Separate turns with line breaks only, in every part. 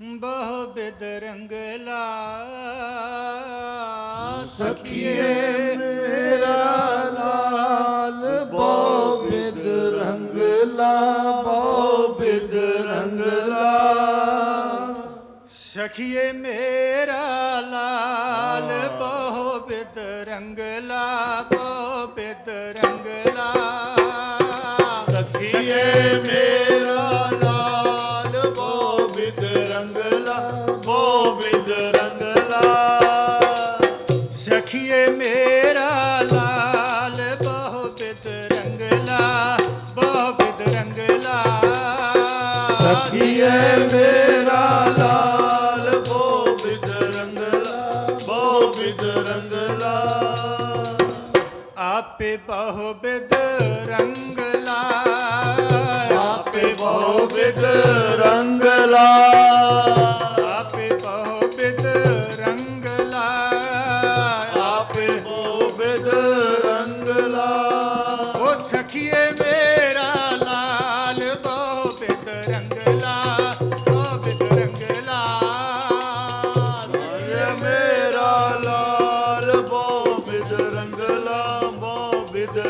ਬਹੁ ਬਿਦ ਰੰਗਲਾ
ਸਖੀਏ ਮੇਰਾ ਲਾਲ ਬੋ ਬਿਦ ਰੰਗਲਾ ਬੋ ਬਿਦ ਰੰਗਲਾ
ਸਖੀਏ ਮੇਰਾ ਲਾਲ ਬਹੁ ਬਿਦ ਰੰਗਲਾ ਬਹੁ ਬਿਦ ਰੰਗਲਾ
ਸਖੀਏ ਮੇਰਾ ਬਿਦ ਰੰਗਲਾ
ਆਪੇ ਬਹੁ ਬਿਦ ਰੰਗਲਾ
ਆਪੇ ਬੋ ਬਿਦ ਰੰਗਲਾ
ਆਪੇ ਬਹੁ ਬਿਦ ਰੰਗਲਾ
ਆਪੇ ਬੋ ਬਿਦ ਰੰਗਲਾ
ਉਹ ਸਖੀਏ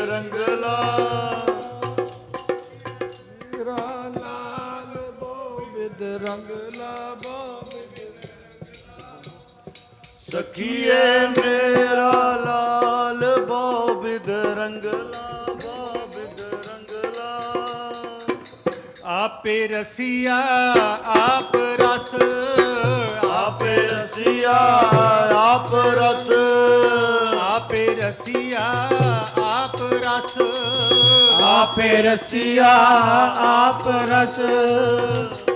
ਰੰਗਲਾ।
ਮੇਰਾ ਲਾਲ ਬੋ ਬਿਦ ਰੰਗਲਾ ਬੋ ਬਿਦ ਸਖੀਏ ਮੇਰਾ ਲਾਲ ਬੋ ਬਿਦ ਰੰਗਲਾ ਬੋ ਬਿਦ ਰੰਗਲਾ।
ਆਪੇ ਰਸੀਆ ਆਪ ਰਸ।
ਆਪੇ ਰਸੀਆ ਆਪ ਰਸ।
ਰਸੀਆ ਆਪ ਰਸ।
ਆਪੇ ਰਸੀਆ ਆਪ ਰਸ।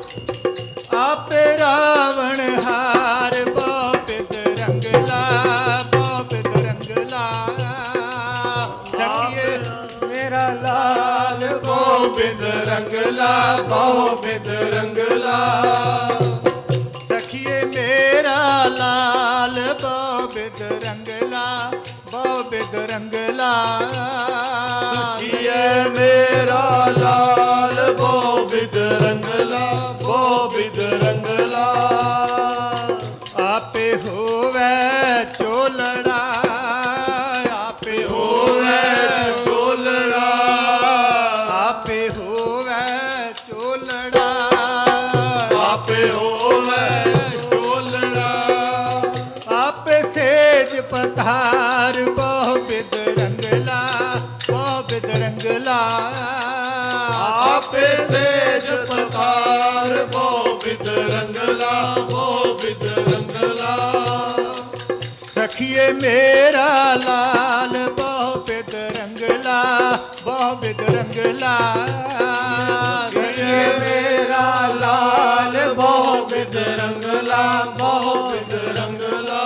ਸੁਖੀਏ
ਮੇਰਾ ਲਾਲ ਬੋ ਰੰਗਲਾ ਬੋ ਰੰਗਲਾ।
ਆਪੇ ਹੋਵੇ ਚੋਲੜਾ, ਆਪੇ
ਹੋਵੇ ਚੋਲੜਾ।
ਆਪੇ ਹੋਵੇ ਚੋਲੜਾ।
ਆਪੇ ਹੋਵੇ ਚੋਲੜਾ।
ਆਪੇ ਸੇਜ
सखिए मेरा लाल बहु बिदरंगला
बहु बिदरंगला सखिए मेरा लाल बहु बिदरंगला बहु बिदरंगला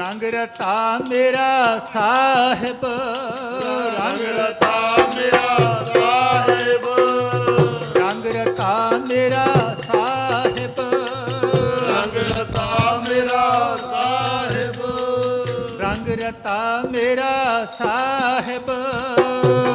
रंग रता मेरा साहिब रंग रता मेरा
साहिब ਰਤਾ ਮੇਰਾ ਸਾਹਿਬ।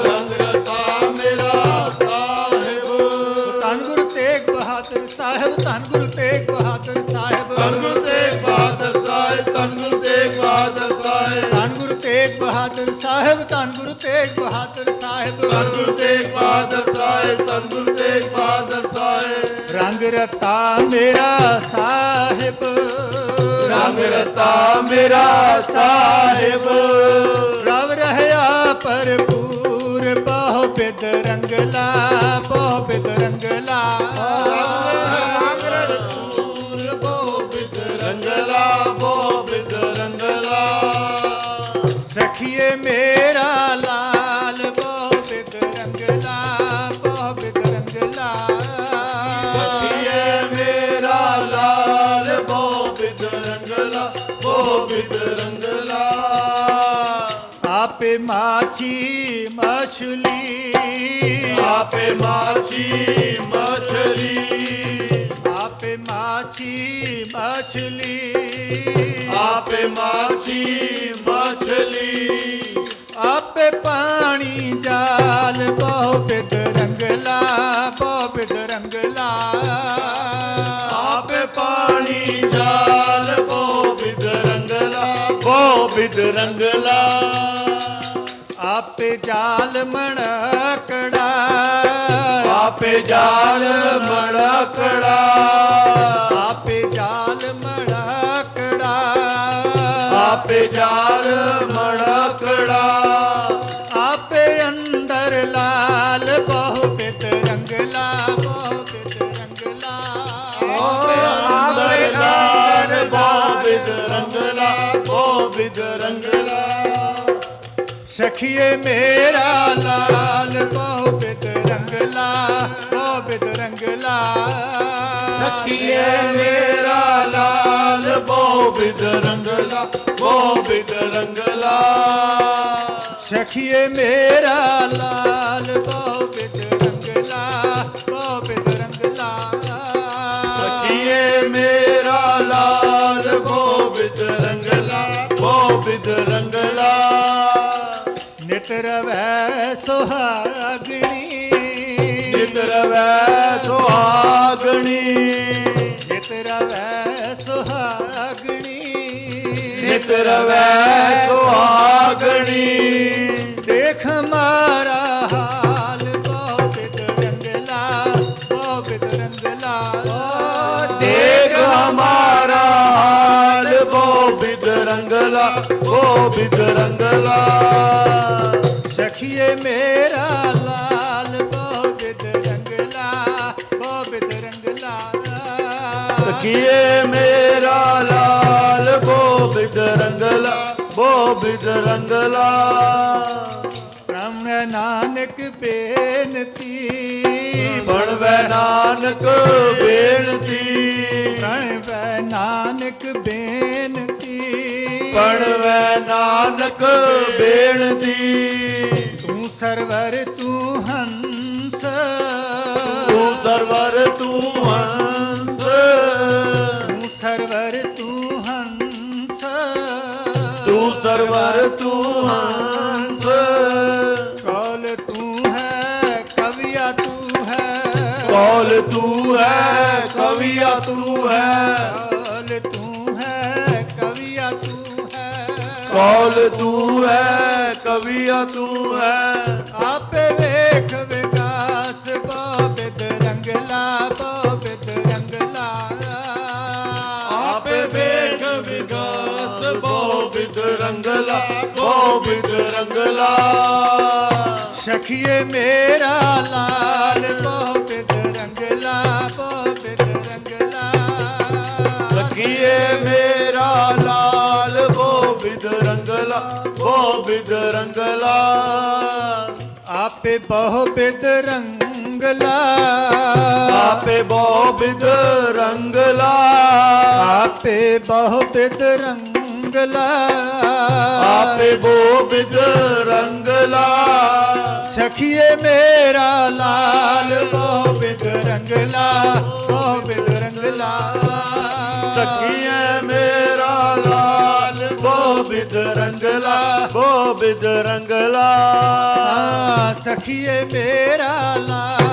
ਰੰਗ ਰਤਾ ਮੇਰਾ ਸਾਹਿਬ।
ਧੰਨ ਗੁਰੂ ਤੇਗ ਬਹਾਦਰ ਸਾਹਿਬ ਧੰਨ ਗੁਰੂ ਤੇਗ ਬਹਾਦਰ ਸਾਹਿਬ।
ਧੰਨ ਗੁਰੂ ਤੇਗ ਬਹਾਦਰ ਸਾਹਿਬ ਧੰਨ ਗੁਰੂ ਤੇਗ ਬਹਾਦਰ ਸਾਹਿਬ।
ਧੰਨ ਗੁਰੂ ਤੇਗ ਬਹਾਦਰ ਸਾਹਿਬ ਧੰਨ ਗੁਰੂ ਤੇਗ ਬਹਾਦਰ ਸਾਹਿਬ।
ਧੰਨ ਗੁਰੂ ਤੇਗ ਬਹਾਦਰ ਸਾਹਿਬ ਧੰਨ ਗੁਰੂ ਤੇਗ ਬਹਾਦਰ ਸਾਹਿਬ।
ਰੰਗ ਰਤਾ ਮੇਰਾ ਸਾਹਿਬ।
ਰੰਗ ਰਤਾ ਮੇਰਾ ਸਾਹਿਬ।
ਰਵ ਰਹਿਆ ਭਰਪੂਰ ਬਹੁ ਬਿਦ ਰੰਗਲਾ ਆਪੇ ਮਾਛੀ ਮਛਲੀ
ਆਪੇ ਮਾਛੀ ਮਛਲੀ
ਆਪੇ ਮਾਛੀ ਮਛਲੀ
ਆਪੇ ਮਾਛੀ ਮਛਲੀ
ਆਪੇ ਪਾਣੀ ਜਾਲ ਬਹੁ ਬਿਦ ਰੰਗਲਾ ਬਹੁ ਬਿਦ ਰੰਗਲਾ
ਪਾਣੀ ਜਾਲ ਗੋਬਿੰਦ ਰੰਗਲਾ ਗੋਬਿੰਦ ਰੰਗਲਾ
ਆਪੇ ਜਾਲ ਮਣਕੜਾ।
ਆਪੇ ਜਾਲ ਮੜਕੜਾ
ਆਪੇ ਜਾਲ ਮਣਕੜਾ।
ਆਪੇ ਜਾਲ ਮੜਕੜਾ
ਆਪੇ ਅੰਦਰ ਲਾਲ ਬਹੁ ਬਿਤ ਰੰਗਲਾ ਬਹੁ ਬਿਤ ਰੰਗਲਾ
ਅੰਦਰ ਲਾਲ ਗੋਬਿੰਦ ਰੰਗਲਾ ਗੋਬਿੰਦ ਰੰਗਲਾ
ਸਖੀਏ ਮੇਰਾ ਲਾਲ ਬਹੁ ਬਿਤ ਰੰਗਲਾ ਬਹੁ ਬਿਤ ਰੰਗਲਾ।
ਸਖੀਏ ਮੇਰਾ ਲਾਲ ਗੋਬਿੰਦ ਰੰਗਲਾ ਗੋਬਿੰਦ ਰੰਗਲਾ।
ਸਖੀਏ ਮੇਰਾ ਲਾਲ ਬਹੁ ਬਿਤ ਰੰਗਲਾ ਬਹੁ ਬਿਤ ਰੰਗਲਾ।
ਸਖੀਏ ਮੇਰਾ ਲਾਲ ਗੋਬਿੰਦ
ਨਿਤ ਰਵੈ ਸੁਹਾਗਣੀ।
ਨਿਤ ਰਵੈ ਸੁਹਾਗਣੀ।
ਨਿਤ ਰਵੈ ਸੁਹਾਗਣੀ।
ਨਿਤ ਰਵੈ ਸੁਹਾਗਣੀ।
ਦੇਖ ਮਾਰਾ ਹਾਲ ਬਹੁ ਬਿਤ ਰੰਗਲਾ ਬਹੁ ਬਿਤ ਰੰਗਲਾ।
ਦੇਖ ਹਮਾਰਾ ਹਾਲ ਗੋਬਿੰਦ ਰੰਗਲਾ ਗੋਬਿੰਦ ਰੰਗਲਾ।
ਸਖੀਏ ਮੇਰਾ ਲਾਲ ਬਹੁ ਬਿਤ ਰੰਗਲਾ ਬਹੁ ਬਿਤ ਰੰਗਲਾ
ਸਖੀਏ ਮੇਰਾ ਲਾਲ ਗੋਬਿੰਦ ਰੰਗਲਾ
ਰਮਣ ਨਾਨਕ ਬੇਨਤੀ।
ਬਣਵੈ ਨਾਨਕ ਬੇਨਤੀ।
ਬਣਵੈ ਨਾਨਕ ਬੇਨਤੀ।
ਬਣਵੈ ਨਾਨਕ ਬੇਨਤੀ।
ਸਰਵਰ ਤੂੰ ਹੰਸ।
ਤੂੰ ਸਰਵਰ ਤੂੰ ਹੰਸ।
ਤੂੰ ਸਰਵਰ ਤੂੰ ਹੰਸ।
ਤੂੰ ਸਰਵਰ ਤੂੰ ਹੰਸ।
ਕੌਲ ਤੂੰ ਹੈ ਕਵਿਆ ਤੂੰ ਹੈ।
ਕੌਲ ਤੂੰ ਹੈ ਕਵੀਆ ਤੂੰ ਹੈ।
ਹੈ
ਕੌਲ ਤੂੰ ਹੈ ਕਵੀਆ ਤੂੰ ਹੈ
ਆਪੇ ਵੇਖ ਵਿਕਾਸ ਬਾਬਿਤ ਰੰਗਲਾ ਬਾਬਿਤ ਰੰਗਲਾ
ਆਪੇ ਵੇਖ ਵਿਗਾਸ ਗੋਬਿੰਦ ਰੰਗਲਾ ਗੋਬਿੰਦ ਰੰਗਲਾ
ਸਖੀਏ ਮੇਰਾ ਲਾਲ ਬਾਬਿਤ ਰੰਗਲਾ ਬਾਬਿਤ ਰੰਗਲਾ
ਸਖੀਏ ਮੇਰਾ ਲਾਲ ਗੋਬਿੰਦ ਰੰਗਲਾ ਗੋਬਿੰਦ ਰੰਗਲਾ।
ਆਪੇ ਬਹੁ ਬਿਦ ਰੰਗਲਾ।
ਆਪੇ ਗੋਬਿੰਦ ਰੰਗਲਾ।
ਆਪੇ ਬਹੁ ਬਿਦ ਰੰਗਲਾ।
ਆਪੇ ਗੋਬਿੰਦ ਰੰਗਲਾ।
ਸਖੀਏ ਮੇਰਾ ਲਾਲ ਬਹੁ ਬਿਦ ਰੰਗਲਾ ਬਹੁ ਬਿਦ ਰੰਗਲਾ।
ਸਖੀਏ ਗੋਬਿੰਦ ਰੰਗਲਾ ਗੋਬਿੰਦ ਰੰਗਲਾ।
ਸਖੀਏ ਮੇਰਾ ਲਾ।